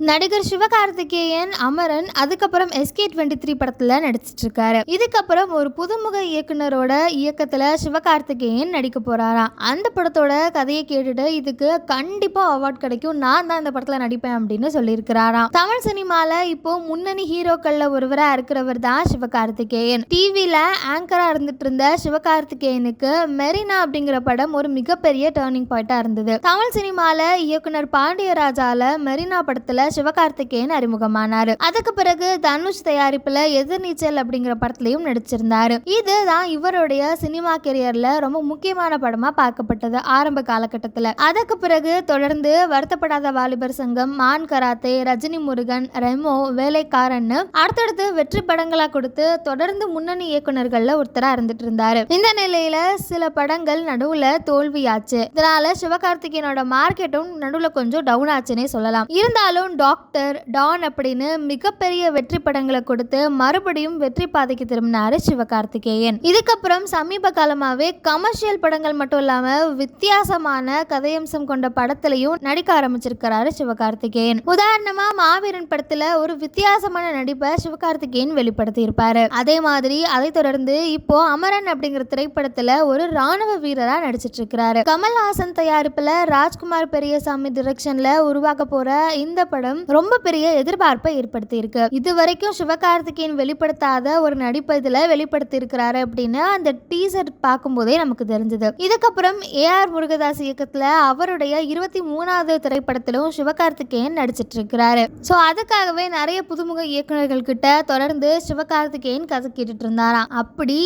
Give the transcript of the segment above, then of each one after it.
நடிகர் சிவகார்த்திகேயன் அமரன் அதுக்கப்புறம் SK twenty three படத்தில் நடிச்சிட்டு இருக்காரு இதுக்கப்புறம் ஒரு புதுமுக இயக்குனரோட இயக்கத்தில் சிவகார்த்திகேயன் நடிக்க போறாராம் அந்த படத்தோட கதையை கேட்டுட்டு இதுக்கு கண்டிப்பாக அவார்ட் கிடைக்கும். நான் தான் இந்த படத்தில் நடிப்பேன் அப்படின்னு சொல்லியிருக்கிறாராம். தமிழ் சினிமாவில் இப்போ முன்னணி ஹீரோக்களில் ஒருவராக இருக்கிறவர் தான் சிவகார்த்திகேயன். டிவியில் ஆங்கராக இருந்துட்டு இருந்த சிவகார்த்திகேயனுக்கு மெரினா அப்படிங்கிற படம் ஒரு மிகப்பெரிய டேர்னிங் பாயிண்டாக இருந்தது. தமிழ் சினிமாவில் இயக்குனர் பாண்டியராஜால மெரினா படத்தில் சிவகார்த்திகேயன் அறிமுகமானாரு. அதுக்கு பிறகு தனுஷ் தயாரிப்புல எதிர்நீச்சல் அப்படிங்கிற படத்துலயும் நடிச்சிருந்தாரு. இதுதான் இவருடைய சினிமா கெரியர்ல ரொம்ப முக்கியமான படமா பார்க்கப்பட்டது ஆரம்ப காலகட்டத்துல. அதுக்கு பிறகு தொடர்ந்து வருத்தப்படாத வாலிபர் சங்கம் மான் கராத்தே ரஜினி முருகன் ரெமோ வேலைக்காரன்னு அடுத்தடுத்து வெற்றி படங்களா கொடுத்து தொடர்ந்து முன்னணி இயக்குநர்கள்ல ஒருத்தரா இருந்துட்டு இருந்தாரு இந்த நிலையில சில படங்கள் நடுவுல தோல்வியாச்சு. இதனால சிவகார்த்திகேயனோட மார்க்கெட்டும் நடுவுல கொஞ்சம் டவுன் ஆச்சுன்னே சொல்லலாம். இருந்தாலும் டாக்டர் டான் அப்படின்னு மிகப்பெரிய வெற்றி படங்களை கொடுத்து மறுபடியும் வெற்றி பாதைக்கு திரும்பினாரு சிவகார்த்திகேயன். இதுக்கப்புறம் சமீப காலமாவே கமர்ஷியல் படங்கள் மட்டும் இல்லாம வித்தியாசமான கதையம்சம் கொண்ட படத்திலையும் நடிக்க ஆரம்பிச்சிருக்கிறாரு சிவகார்த்திகேயன். உதாரணமா மாவீரன் படத்துல ஒரு வித்தியாசமான நடிப்பை சிவகார்த்திகேயன் வெளிப்படுத்தி இருப்பாரு அதே மாதிரி அதை தொடர்ந்து இப்போ அமரன் அப்படிங்கிற திரைப்படத்துல ஒரு ராணுவ வீரரா நடிச்சிட்டு இருக்கிறாரு கமல்ஹாசன் தயாரிப்புல ராஜ்குமார் பெரியசாமி டிரெக்ஷன்ல உருவாக்க போற இந்த படம் ரொம்ப பெரிய எதிர்பார்ப்பை ஏற்படுத்தி இருக்கு இது வரைக்கும் சிவகார்த்திகேயன் வெளிப்படுத்தாத ஒரு நடிப்பதில் இதுல வெளிப்படுத்தி இருக்கிறாரு அப்படின்னு அந்த டீசர் பார்க்கும்போதே நமக்கு தெரிஞ்சது. இதுக்கப்புறம் ஏ ஆர் முருகதாஸ் இயக்கத்துல அவருடைய இருபத்தி மூணாவது திரைப்படத்திலும் சிவகார்த்திகேயன் நடிச்சிட்டு இருக்கிறாரு ஸோ அதுக்காகவே நிறைய புதுமுக இயக்குநர்கள் கிட்ட தொடர்ந்து சிவகார்த்திகேயன் கதை கேட்டுட்டு இருந்தாராம் அப்படி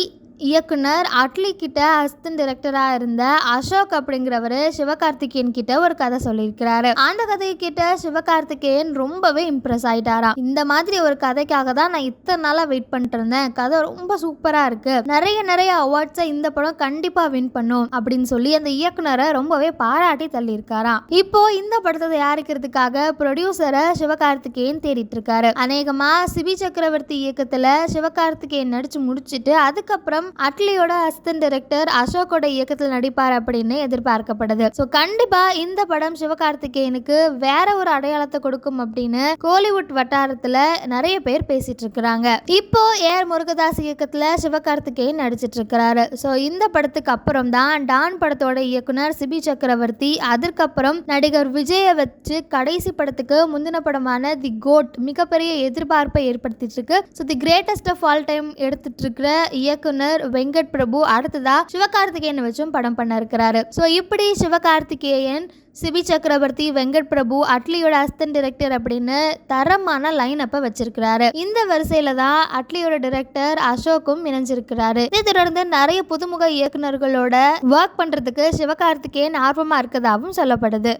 இயக்குனர் அட்லி கிட்ட அசிஸ்டன்ட் டிரெக்டராக இருந்த அசோக் அப்படிங்கிறவர் சிவகார்த்திகேயன் கிட்ட ஒரு கதை சொல்லியிருக்கிறாரு. அந்த கதையை கிட்ட சிவகார்த்திகேயன் ரொம்பவே இம்ப்ரெஸ் ஆயிட்டாராம். இந்த மாதிரி ஒரு கதைக்காக தான் நான் இத்தனை நாளாக வெயிட் பண்ணிட்டு இருந்தேன். கதை ரொம்ப சூப்பராக இருக்கு. நிறைய நிறைய அவார்ட்ஸை இந்த படம் கண்டிப்பாக வின் பண்ணும் அப்படின்னு சொல்லி அந்த இயக்குனரை ரொம்பவே பாராட்டி தள்ளியிருக்காராம். இப்போ இந்த படத்தை தயாரிக்கிறதுக்காக ப்ரொடியூசரை சிவகார்த்திகேயன் தேடிட்டு இருக்காரு. அநேகமா சிபி சக்கரவர்த்தி இயக்கத்துல சிவகார்த்திகேயன் நடிச்சு முடிச்சிட்டு அதுக்கப்புறம் அட்லியோட அசிஸ்டன்ட் டைரக்டர் அசோக்கோட இயக்கத்தில் நடிப்பார் அப்படின்னு எதிர்பார்க்கப்படுது ஸோ கண்டிப்பா இந்த படம் சிவகார்த்திகேயனுக்கு வேற ஒரு அடையாளத்தை கொடுக்கும் அப்படின்னு கோலிவுட் வட்டாரத்துல நிறைய பேர் பேசிட்டு இருக்கிறாங்க. இப்போ ஏஆர் முருகதாஸ் இயக்கத்துல சிவகார்த்திகேயன் நடிச்சிட்டு இருக்கிறாரு. ஸோ இந்த படத்துக்கு அப்புறம் தான் டான் படத்தோட இயக்குனர் சிபி சக்கரவர்த்தி அதற்கப்புறம் நடிகர் விஜயை வச்சு கடைசி படத்துக்கு முந்தின படமான தி கோட் மிகப்பெரிய எதிர்பார்ப்பை ஏற்படுத்திட்டு இருக்கு. So the greatest of all time எடுத்துட்டு இருக்கிற இயக்குனர் வெங்கட் பிரபு அடுத்ததா சிவகார்த்திகேயன் வச்சும் படம் பண்ண இருக்கிறாரு ஸோ இப்படி சிவகார்த்திகேயன் சிபி சக்கரவர்த்தி வெங்கட் பிரபு அட்லியோட அசிஸ்டன்ட் டிரெக்டர் அப்படின்னு தரமான லைன் அப்ப வச்சிருக்கிறாரு. இந்த வரிசையில தான் அட்லியோட டிரெக்டர் அசோக்கும் இணைஞ்சிருக்கிறாரு. இதை தொடர்ந்து நிறைய புதுமுக இயக்குனர்களோட ஒர்க் பண்றதுக்கு சிவகார்த்திகேயன் ஆர்வமா இருக்கதாகவும் சொல்லப்படுது.